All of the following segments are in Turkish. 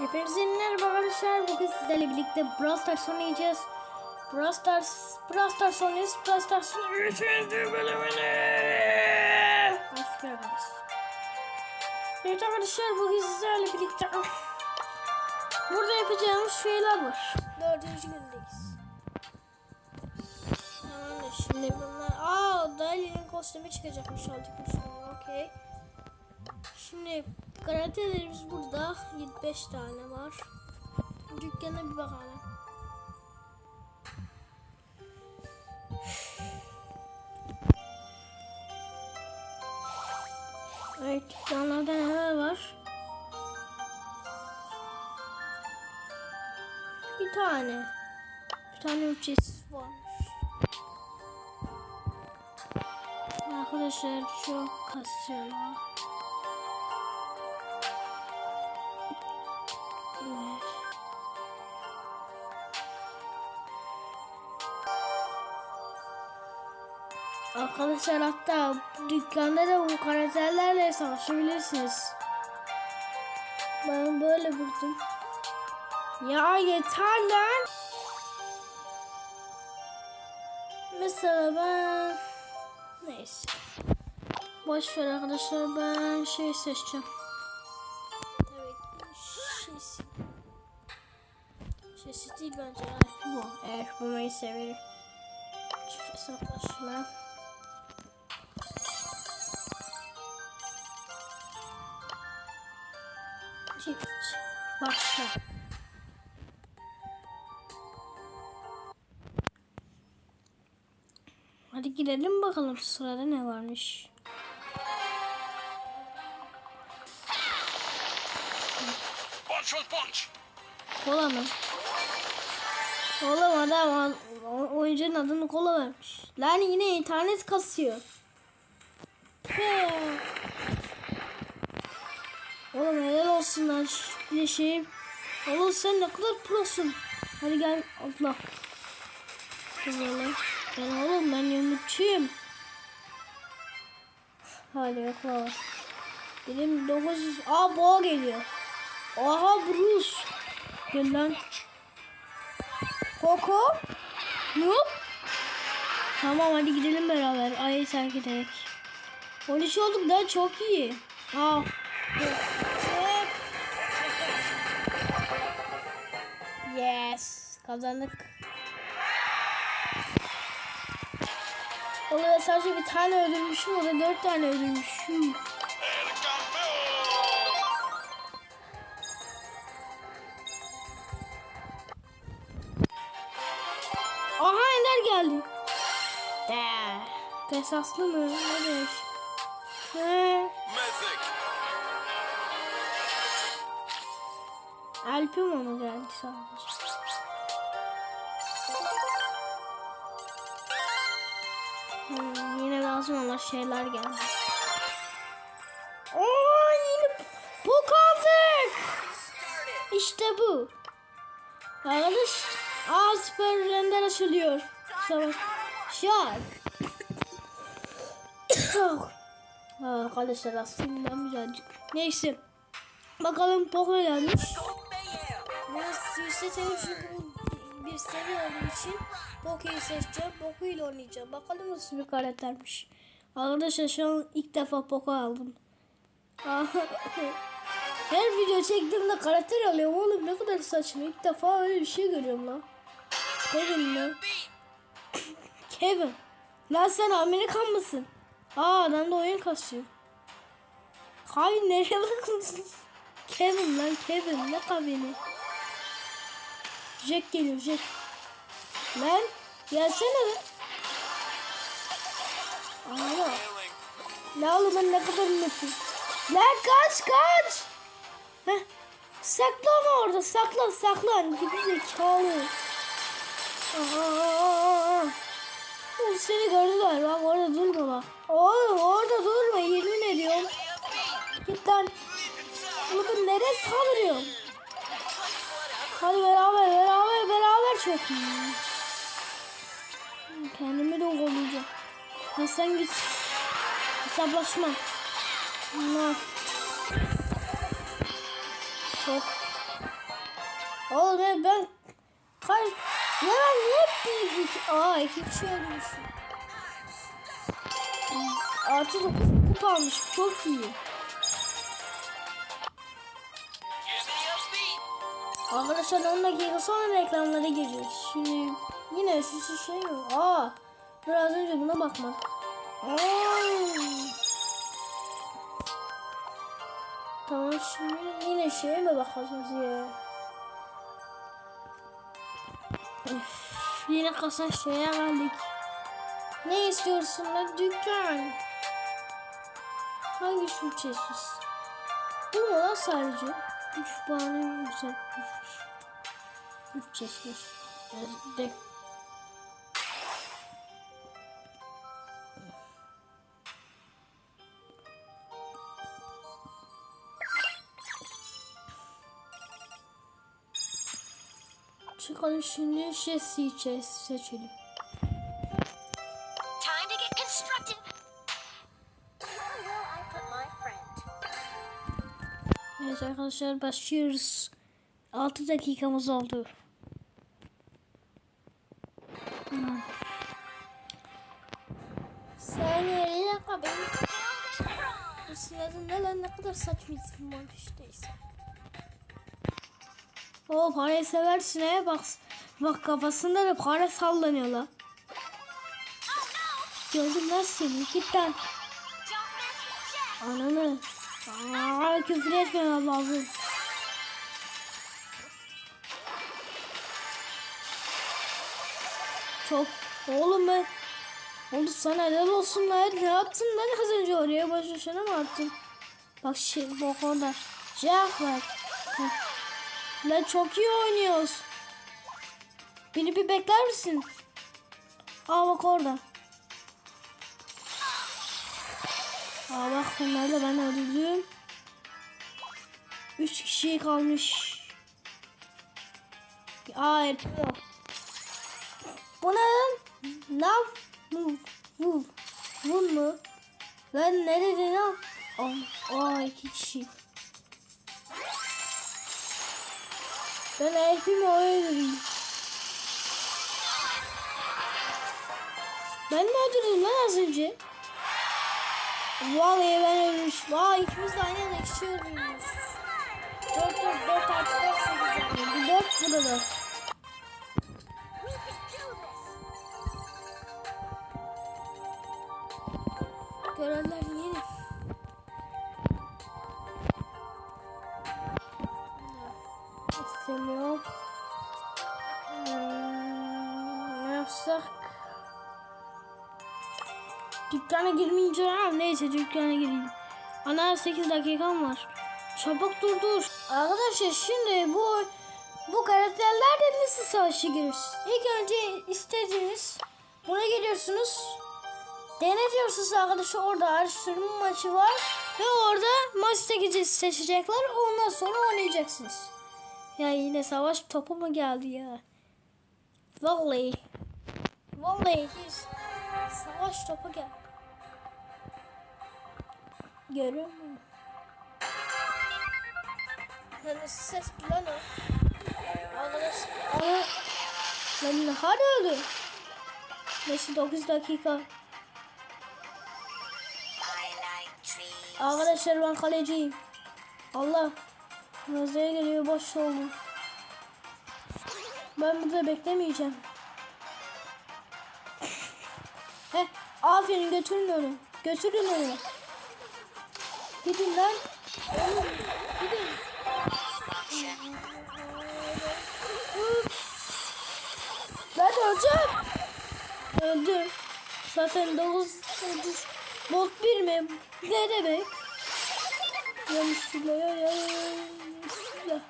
Hepinize merhaba arkadaşlar. Bugün sizlerle birlikte Brawl Stars oynayacağız. Brawl Stars, Brawl Stars oynayacağız. Brawl Stars'ın 3. bölümüne. Geldiniz. Evet arkadaşlar bugün sizlerle birlikte burada yapacağımız şeyler var. Dördüncü gündeyiz. Tamamdır şimdi bunlar. Aa Dali'nin kostümü çıkacakmış aldık sonra. Okey. Şimdi karakterlerimiz burada. 25 tane var. Dükkana bir bakalım. Evet dükkanlarda neler var? Bir tane. Bir tane ücretsiz varmış. Arkadaşlar çok kasıyorlar. Arkadaşlar hatta dükkanda da bu karakterlerle savaşabilirsiniz. Ben böyle vurdum. Ya yeter lan. Mesela ben neyse. Boş ver arkadaşlar ben şey seçeceğim. Şeysi. Şeysi değil bence. Evet bulmayı severim. Çift hesaplaşma. Çift. Başla. Hadi girelim bakalım sırada ne varmış. Punch on punch. Kola mı? Kola mı adam oyuncunun adını kola vermiş. Lan yine internet kasıyor. He. Oğlum helal olsun lan. Bir şey. Oğlum sen ne kadar prosun. Hadi gel atla. Güzel. Ben oğlum ben yumurtçuyum. Hadi yakala. Benim 900... Aa boğa geliyor. Aha Bruce. Gel lan. Koko. Yok. Tamam hadi gidelim beraber. Ayı terk ederek. 13 olduk da çok iyi. Aa. Yes. Kazandık. Oluyor sadece bir tane öldürmüşüm. O da dört tane öldürmüşüm. Aha Ender geldi. De. Pesaslı mı? Ne? He. Mythic. Alp'im onu geldi sadece. Hmm, yine lazım olan şeyler geldi. Oo yine bok. İşte bu. Arkadaş. Aa süper render açılıyor. Savaş. Şak. Aa, Arkadaşlar aslında birazcık. Neyse. Bakalım Poco gelmiş. Biraz yükseltelim çünkü bu bir seviye olduğu için Poco'yu seçeceğim. Poco ile oynayacağım. Bakalım nasıl bir karaktermiş. Arkadaşlar şu an ilk defa Poco aldım. Her video çektiğimde karakter alıyorum oğlum ne kadar saçma. İlk defa öyle bir şey görüyorum lan. Kevin mi? Kevin. Lan sen Amerikan mısın? Aa adam da oyun kasıyor. Kevin nereye bakıyorsun? Kevin lan Kevin ne Kevin'i? Jack geliyor Jack. Lan gelsene lan. Aa, ne oğlum ben ne kadar mutluyum. Lan kaç kaç. Heh. Saklama orada saklan saklan. Gibi zekalı. Aha. Oğlum seni gördüler bak orada durma bak. Oğlum orada durma yemin ediyorum. Git lan. Oğlum nereye saldırıyorum? Hadi beraber beraber beraber çok iyi. Kendimi de kovalayacağım. Ha sen git. Hesaplaşma. Bunlar. Çok Oğlum ben, ben kaç ne ben niye bir iki, aa iki kişi öldürmüşüm. Artı 9 kupa almış çok iyi. Arkadaşlar 10 dakika sonra reklamlara gireceğiz. Şimdi yine şu şey yok. Aa, biraz önce buna bakmadık. Aa. Tamam şimdi yine şeye mi bakacağız ya? Üf, yine kasa şeye geldik. Ne istiyorsun lan dükkan? Hangi şu çeşit? Bu mu lan sadece? 3 puanı yükseltmiş. 3 çeşit. De. Çıkalım şimdi çe- seçelim. Arkadaşlar başlıyoruz. 6 dakikamız oldu. Saniye bir dakika benim bu sırada neler ne kadar saçma isim var işteyse. O parayı seversin he bak. Bak kafasında da para sallanıyor la. Gördüm lan seni git lan. Ananı. Aa, küfür etme Allah'ım. Çok. Oğlum ben. Oğlum sana helal olsun lan. Ne yaptın lan az önce oraya baş başına mı attın? Bak şey bak orada. Jack var. Lan çok iyi oynuyoruz. Beni bir bekler misin? Aa bak orada. Aa bak bunları da ben öldürdüm. Üç kişi kalmış. Aa yapıyor. Bu ne lan? Move move Vur mu? Lan ne dedi lan? Aa, aa iki kişi. Ben elfimi öldüreyim. Ben mi öldürdüm lan az önce? Vallahi ben ölmüş. Vay ikimiz de aynı anda kişi öldürmüş. 4 4 4 artı 4 8 Bu 4 bu da 4. We can do this. Görevler yeni. Dükkana girmeyeceğim. Neyse dükkana gireyim. Ana 8 dakikam var. Çabuk dur dur. Arkadaşlar şimdi bu bu karakterlerle nasıl savaşa giriyoruz? İlk önce istediğiniz buna geliyorsunuz. Denetiyorsunuz arkadaşlar orada araştırma maçı var. Ve orada maç seçecekler. Ondan sonra oynayacaksınız. Ya yine savaş topu mu geldi ya? Vallahi. Vallahi hiç savaş topu geldi. Görüyor musun? Nasıl ses lan o? Ama lan ne hadi öldü. Neyse 9 dakika. Arkadaşlar ben kaleciyim. Allah. Nazlı'ya geliyor boş oldu. Ben burada beklemeyeceğim. Heh, aferin götürün onu. Götürün onu. Gidin lan. Gidin. Ben öleceğim. Öldüm. Zaten 9 Bot 1 mi? Ne demek? Ya bismillah ya ya ya.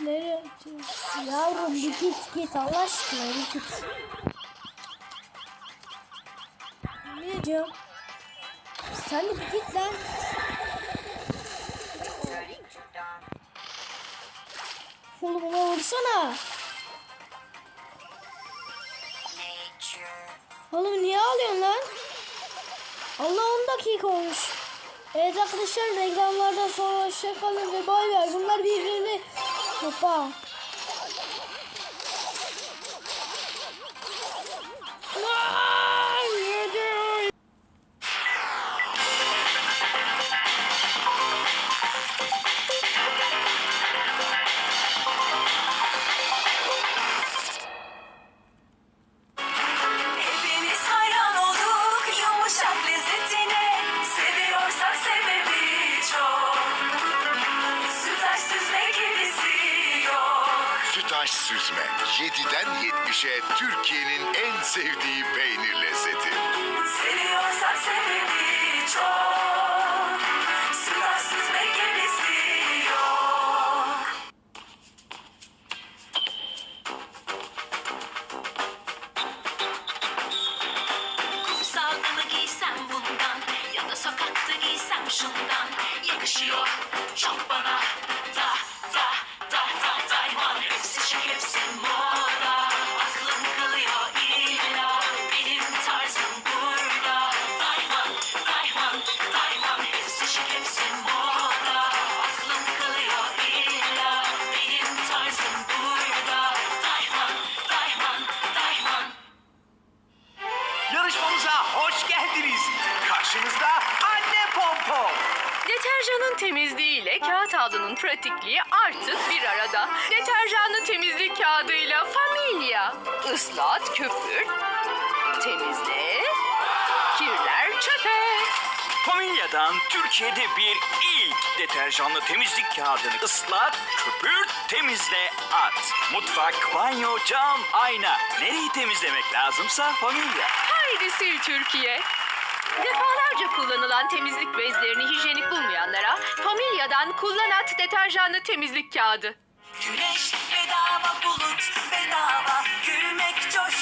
Nereye? Yavrum bir git git Allah aşkına bir git. Ne diyorum? Sen de bir git lan. Oğlum ona vursana. Oğlum niye ağlıyorsun lan? Allah 10 dakika olmuş. Evet arkadaşlar reklamlardan sonra hoşçakalın ve bay bay. Bunlar birbirini... Hoppa. 7'den 70'e Türkiye'nin en sevdiği peynir lezzeti. Seviyorsan seveni çok pratikliği artık bir arada. Deterjanlı temizlik kağıdıyla Familia. Islat, köpürt, temizle, kirler çöpe. Familya'dan Türkiye'de bir ilk deterjanlı temizlik kağıdını ıslat, köpürt, temizle, at. Mutfak, banyo, cam, ayna. Nereyi temizlemek lazımsa Familya. Haydi sil Türkiye. Defalarca kullanılan temizlik bezlerini hijyenik bulmayanlara Familia'dan Kullanat deterjanlı temizlik kağıdı. Güneş bedava bulut bedava Gülmek bedava